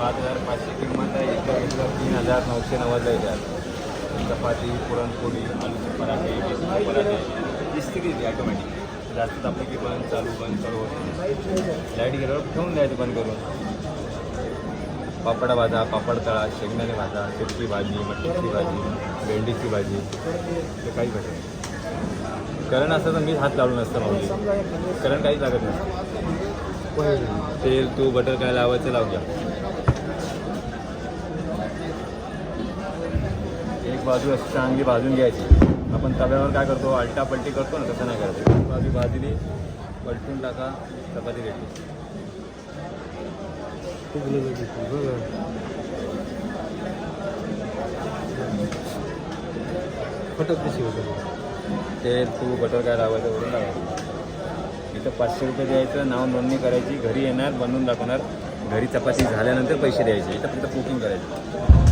पाच हजार पाचशे किंमत आहे. एका वेळेला तीन हजार नऊशे नव्वद आहे चपाती पुरणपोळी आलूचे पराठे बेसनचे पराठे. दिसते किती ऑटोमॅटिक जास्त आपलं की बंद चालू बंद चालू होत लाइट गेल्यावर ठेवून द्यायचं बंद करून. पापडा भाजा पापड तळा शेंगदाणे भाजा शेपची भाजी मटकीची भाजी भेंडीची भाजी ते काही भेटेल करण असतं तर मीच हात लावलो नसतं माऊली करण काहीच लागत नसतं. तेल तू बटर काय लावायचं लावूया बाजू अशी चांगली भाजून घ्यायची. आपण तव्यावर काय करतो आलटा पलटी करतो ना तसं नाही करायचं. बाजू भाजली पलटून टाका चपाती रेडी. फटक कशी होतं तेल तू बटर काय लावायचं वरून लावायचं इथं पाचशे रुपये द्यायचं नाव नोंदणी करायची घरी येणार बनवून दाखवणार. घरी चपाती झाल्यानंतर पैसे द्यायचे इथं फक्त कुकिंग करायचं.